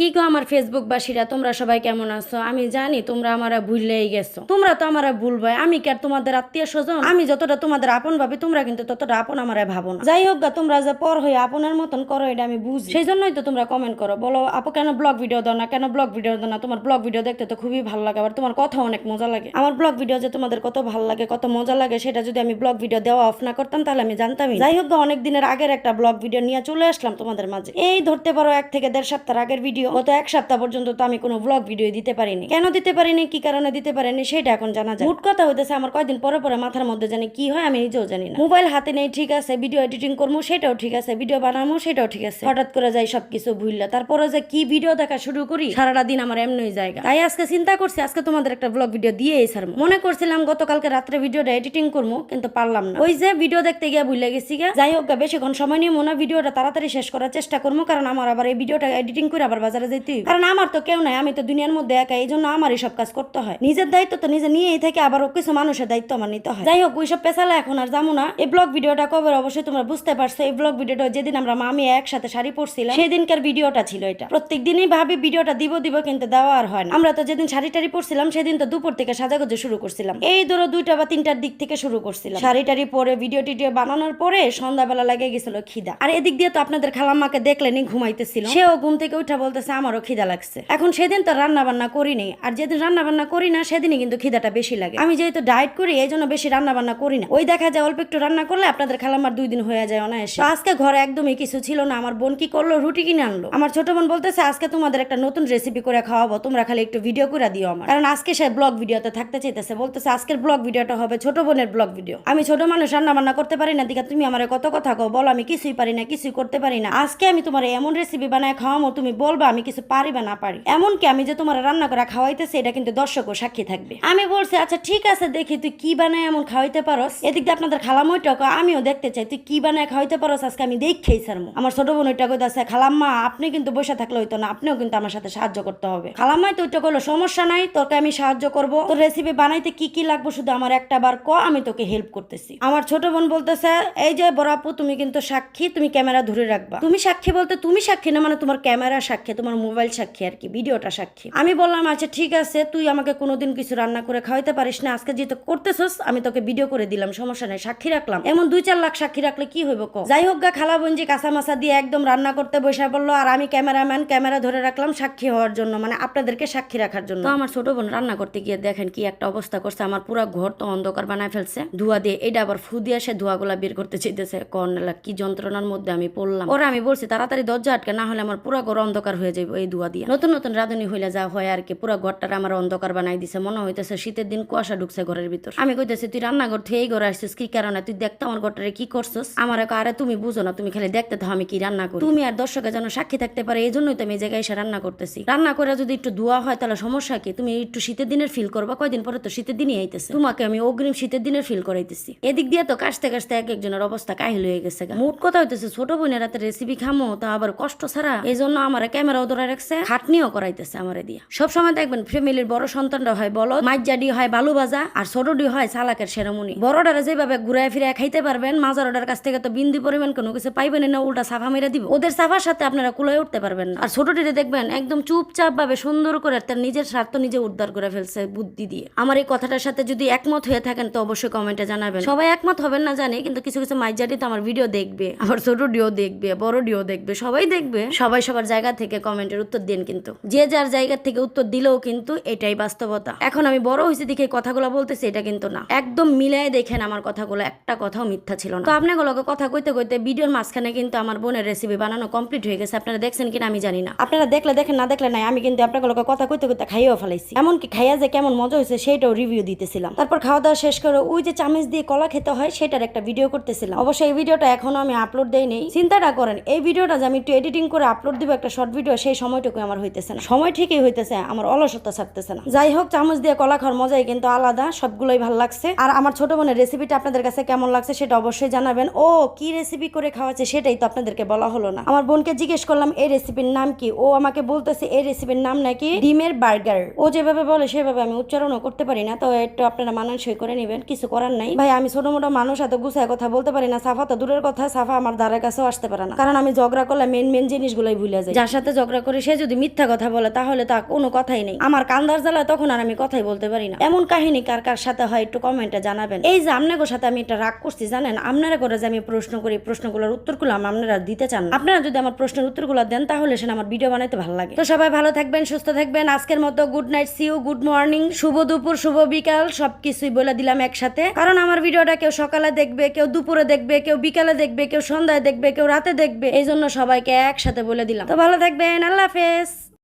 কি গো আমার ফেসবুক বাসীরা তোমরা সবাই কেমন আছো? আমি জানি তোমরা আমারা ভুললেই গেছো। তোমরা তো আমারা ভুলবে আমি কি আর তোমাদের আত্মীয় স্বজন? আমি যতটা তোমাদের আপন ভাবি, তোমরা কিন্তু ততটা আপন আমারে ভাবো না। যাই হোক গা, তোমরা যে পর হয়ে আপনের মতন করো, এটা আমি বুঝি। সেই জন্যই তো তোমরা কমেন্ট করো। বলো, আপু কেন ব্লগ ভিডিও দাও না? কেন ব্লগ ভিডিও দাও না? তোমার ব্লগ ভিডিও দেখতে তো খুবই ভালো লাগে। আবার তোমার কথা অনেক মজা লাগে। আমার ব্লগ ভিডিও যে তোমাদের কত ভালো লাগে, কত মজা লাগে, সেটা যদি আমি ব্লগ ভিডিও দেওয়া অফ না করতাম, তাহলে আমি জানতামই যাই হোক অনেক দিনের আগের একটা ব্লগ ভিডিও নিয়ে চলে আসলাম তোমাদের মাঝে। এই ধরতে পারো এক থেকে দেড় সপ্তাহ আগের ভিডিও গত এক সপ্তাহ পর্যন্ত তো আমি কোনো ব্লগ ভিডিও দিতে পারিনি। কেন দিতে পারিনি? কি কারণে দিতে পারিনি? সেটা এখন জানা যায় মোট কথা হইতেছে আমার কয়দিন পরে পরে মাথার মধ্যে জানি কি হয়, আমি নিজেও জানি না। মোবাইল হাতে নেই, ঠিক আছে ভিডিও এডিটিং করব সেটাও ঠিক আছে ভিডিও বানাবো সেটাও ঠিক আছে। হঠাৎ করে যাই সবকিছু ভুললে তারপরে যে কি ভিডিও দেখা শুরু করি, সারাটা দিন আমার এমনি জায়গা। তাই আজকে চিন্তা করছি, আজকে তোমাদের একটা ব্লগ ভিডিও দিয়ে স্যার মনে করছিলাম গতকালকে রাত্রে ভিডিওটা এডিটিং করব কিন্তু পারলাম না। ওই যে ভিডিও দেখতে গিয়ে ভুলে গেছি যাই হোক বেশিক্ষণ সময় নিয়ে মনে ভিডিওটা তাড়াতাড়ি শেষ করার চেষ্টা করব কারণ আমার আবার এই ভিডিওটা এডিটিং করে আবার বাজারে যেতে কারণ আমার তো কেউ নাই, আমি তো দুনিয়ার মধ্যে একা এই জন্য আমারই সব কাজ করতে হয়। নিজের দায়িত্ব তো নিজে নিয়েই থেকে আবার কিছু মানুষের দায়িত্ব আমার নিতে হয়। যাই হোক, ওইসব পেশালা এখন আর যাব না। এই ব্লগ ভিডিওটা কবে? অবশ্যই তোমরা বুঝতে পারছ। এই ব্লগ ভিডিওটা যেদিন আমরা মামি একসাথে শাড়ি পরছিলাম, সেদিনকার ভিডিওটা ছিল এটা। প্রত্যেক দিনই ভাবি ভিডিওটা দিব দিব, কিন্তু দেওয়া আর হয় না। আমরা তো যেদিন শাড়ি টাড়ি পরছিলাম, সেদিন তো দুপুর থেকে সাজাগুজো শুরু করছিলাম। এই ধরো দুইটা বা তিনটার দিক থেকে শুরু করছিলাম। শাড়ি টাড়ি পরে, ভিডিও টিডিও বানানোর পরে সন্ধ্যাবেলা লেগে গেছিল খিদা। আর এদিক দিয়ে তো আপনাদের খালাম্মাকে দেখলেনি ঘুমাইতেছিল। সেও ঘুম থেকে উঠা বলতেছে, আমারও খিদা লাগছে। এখন সেদিন তো রান্না বান্না করিনি, আর যেদিন রান্না বান্না করি না, সেদিনই কিন্তু খিদাটা বেশি লাগে। আমি যেহেতু ডায়েট করি এই জন্য বেশি রান্না বান্না করি না। ওই দেখা যায় অল্প একটু রান্না করলে আপনাদের খালাম্মার দুই দিন হয়ে যায় অনায়াসে। আজকে ঘরে একদমই কিছু ছিল না। আমার বোন কি করল? রুটি কিনে আনলো। আমার ছোট বোন বলতেছে, আজকে তোমাদের একটা নতুন রেসিপি করে খাওয়াবো। তোমরা খালি একটু ভিডিও করে দিও আমার। কারণ আজকে সে ব্লগ ভিডিওতে থাকতে চাইতেছে। বলতেছে, আজকের ব্লগ ভিডিওটা হবে ছোট বোনের ব্লগ ভিডিও আমি ছোট মানুষ রান্না বান্না করতে পারি না। দিকা তুমি আমার কত কথা কো বলো, আমি কিছুই পারি না, কিছুই করতে পারি না। আজকে আমি তোমার এমন রেসিপি বানায় খাওয়াবো তুমি বলবা আমি কিছু পারি বা না পারি। এমনকি আমি যে তোমার রান্না করা খাওয়াইতেছি, এটা কিন্তু দর্শকও সাক্ষী থাকবে। আমি বলছি আচ্ছা ঠিক আছে, দেখি তুই কি বানায় এমন খাওয়াইতে পারস? এদিক দিয়ে আপনাদের খালামইটাকে আমিও দেখতে চাই, তুই কি বানায় খাওয়াইতে পারস? আজকে আমি দেখেই সারমু আমার ছোট বোন ওইটা কইতাছে, খালাম্মা, আপনি কিন্তু বসে থাকলে হইতো না, আপনিও কিন্তু আমার সাথে সাহায্য করতে হবে। খালাম্মাই তো ওইটা কইলো, সমস্যা নাই তোকে আমি সাহায্য করব। তোর রেসিপি বানাইতে কি কি লাগবে শুধু আমার একটা বার ক, আমি তোকে হেল্প করতেছি। আমার ছোট বোন বলতেছে, এই যে বড় আপু, তুমি কিন্তু সাক্ষী, তুমি ক্যামেরা ধরে রাখবা। তুমি সাক্ষী বলতে তুমি সাক্ষী না মানে তোমার ক্যামেরা সাক্ষী তোমার মোবাইল সাক্ষী আর কি, ভিডিওটা সাক্ষী। আমি বললাম আচ্ছা ঠিক আছে, তুই আমাকে কোনোদিন কিছু রান্না করে খাওয়াইতে পারিস না, আজকে যেহেতু করতেছস, আমি তোকে ভিডিও করে দিলাম, সমস্যা নেই, সাক্ষী রাখলাম। এমন দুই চার লাখ সাক্ষী রাখলে কি হইব ক যাই হোক গা, খালা বঞ্জি কাঁচা মাছা দিয়ে একদম রান্না করতে বসে বলল আর আমি ক্যামেরাম্যান, ক্যামেরা ধরে রাখলাম সাক্ষী হওয়ার জন্য মানে আপনাদেরকে সাক্ষী রাখার জন্য। আমার ছোট বোন রান্না করতে গিয়ে দেখেন কি একটা অবস্থা করছে, আমার পুরো ঘর তো অন্ধকার বানায় ফেলছে। ধোয়া দিয়ে এটা আবার ফু দিয়ে সে ধোয়াগুলা বের করতে চাইতেছে। কর্নেলা কি যন্ত্রণার মধ্যে আমি পড়লাম। ওরা আমি বলছি, তাড়াতাড়ি দরজা আটকে, না হলে আমার পুরো ঘর অন্ধকার হয়ে যাবে এই ধোয়া দিয়ে। নতুন নতুন রাঁধুনি হইলে যা হয় আর কি, পুরো ঘরটার আমার অন্ধকার বানাই দিছে, মনে হইতেছে শীতের দিন কুয়াশা ঢুকছে ঘরের ভিতর। আমি কইতেছি, তুই রান্নাঘর থেকে এই ঘরে আসছিস, কি কারণে? তুই দেখতে আমার ঘরটারে কি করছিস? আমার এক আরে তুমি বুঝো না, তুমি খালি দেখতে থাও আমি কি রান্না করি। তুমি আর দর্শকের যেন সাক্ষী থাকতে পারে এই জন্যই তো আমি এই জায়গায় এসে রান্না করতেছি। রান্না করে যদি একটু ধোয়া হয়, তাহলে সমস্যা কি? তুমি একটু শীতের দিনের ফিল করবা, কয়দিন পরে তো শীতের দিনই আইতেছে। তোমাকে আমি অগ্রিম শীতের দিনের ফিল করাইতেছি। এদিক দিয়ে তো কাশতে কাশতে এক একজনের অবস্থা কাহিল হয়ে গেছে। মোট কথা হইতেছে, ছোট বোনের রাতে রেসিপি খামো, তা আবার কষ্ট ছাড়া। এই জন্য আমার ক্যামেরাও ধরে রাখছে খাটনিও করাইতেছে আমারে দিয়া। সবসময় দেখবেন, ফ্যামিলির বড় সন্তানরা হয় বলো মাইজাডি হয় বালু বাজা আর ছোটডি হয় চালাকের সেরামুনি বড়ডারে যেভাবে ঘুরায় ফিরে খাইতে পারবেন, মাজারডার কাছ থেকে তো বিন্দু পরিমাণ কোনো কিছু পাইবেন না, উল্টা সাফা মেরে দিব। ওদের সাফার সাথে আপনারা কুলায় উঠতে পারবেন না। আর ছোটটিরে দেখবেন, একদম চুপচাপ ভাবে সুন্দর করে তার নিজের স্বার্থ নিজে উদ্ধার করে ফেলছে বুদ্ধি দিয়ে। আমার এই কথাটার সাথে যদি একমত হয়ে থাকেন, তো অবশ্যই কমেন্টে জানাবেন। সবাই একমত হবেন না জানি, কিন্তু কিছু কিছু মাইজাডি তো আমার ভিডিও দেখবে, আমার ছোট ডিও দেখবে বড় ডিও দেখবে, সবাই দেখবে। সবাই সবার জায়গা থেকে কমেন্টের উত্তর দিন কিন্তু। যে যার জায়গা থেকে উত্তর দিলেও কিন্তু এটাই বাস্তবতা। এখন আমি বড় হয়েছে দেখে কথাগুলো বলতেছি, এটা কিন্তু না। একদম মিলাই দেখেন আমার কথাগুলো, একটা কথাও মিথ্যা ছিল না। তো আপনাগুলোকে কথা কইতে কইতে ভিডিওর মাঝখানে কিন্তু আমার বোনের রেসিপি বানানো কমপ্লিট হয়ে গেছে। আপনারা দেখছেন কিনা আমি জানি না। আপনারা দেখলে দেখেন, না দেখলে নাই, আমি কিন্তু আপনাগুলোকে কথা কইতে কইতে খাইয়েও ফেলাইছি। এমনকি খাইয়া যে কেমন মজা হয়েছে সেটাও রিভিউ দিতেছিলাম। তারপর খাওয়া দাওয়া শেষ করে ওই যে চামচ দিয়ে কলা খেতে হয়, সেটার একটা ভিডিও করতেছিলাম। অবশ্যই এই ভিডিওটা এখনও আমি আপলোড দেই নেই। চিন্তাটা করেন, এই ভিডিওটা যে আমি একটু এডিটিং করে আপলোড দিব, একটা শর্ট ভিডিও সেই সময়টুকু আমার হইতেছে না। সময় ঠিকই হইতেছে, আমার অলসতা ছাড়তেছে না। যাই হোক, চামচ দিয়ে কলা খাওয়ার মজাই কিন্তু আলাদা, সবগুলোই ভালো লাগছে। আর আমার ছোট বোনের রেসিপিটা আপনাদের কাছে কেমন লাগছে সেটা অবশ্যই জানাবেন। ও, কি রেসিপি করে খাওয়াচ্ছে সেটাই তো আপনাদেরকে বলা হলো না। আমার বোনকে জিজ্ঞেস করলাম, এই রেসিপির নাম কি? ও আমাকে বলতেছে, এই রেসিপির নাম নাকি ডিমের বার্গার ও যেভাবে বলে, সেভাবে আমি উচ্চারণও করতে পারি না। তো একটু আপনারা মানানসই করে নেবেন, কিছু করার নাই। ভাই, আমি ছোট মোটো মানুষ, এত গুছায় কথা বলতে পারি না। সাফা তো দূরের কথা, সাফা আমার দ্বারের কাছেও আসতে পারে না। কারণ আমি ঝগড়া করলে মেন মেন জিনিসগুলোই ভুলে যাই। যার সাথে ঝগড়া করে সে যদি মিথ্যা কথা বলে, তাহলে তা কোনো কথাই নেই। আমার কান্দার জ্বালা তখন আর আমি কথাই বলতে পারি না। এমন কাহিনী কার কার সাথে হয় একটু কমেন্টে জানাবেন। এই যে আপনাদের সাথে আমি এটা রাগ করছি, জানেন? আপনারা করে যে আমি প্রশ্ন করি, প্রশ্নগুলোর উত্তরগুলো আপনারা দিতে চান আপনারা যদি আমার প্রশ্নের উত্তরগুলো দেন, তাহলে সেটা আমার ভিডিও বানাইতে ভালো লাগে। তো সবাই ভালো থাকবেন, সুস্থ থাকবেন। আজকের মতো good night see you good morning শুভ দুপুর, শুভ বিকাল, সবকিছুই বলে দিলাম একসাথে। কারণ আমার ভিডিওটা কেউ সকালে দেখবে, কেউ দুপুরে দেখবে, কেউ বিকালে দেখবে, কেউ সন্ধ্যায় দেখবে, কেউ রাতে দেখবে। এই জন্য সবাইকে একসাথে বলে দিলাম। তো ভালো থাকবেন আল্লাহ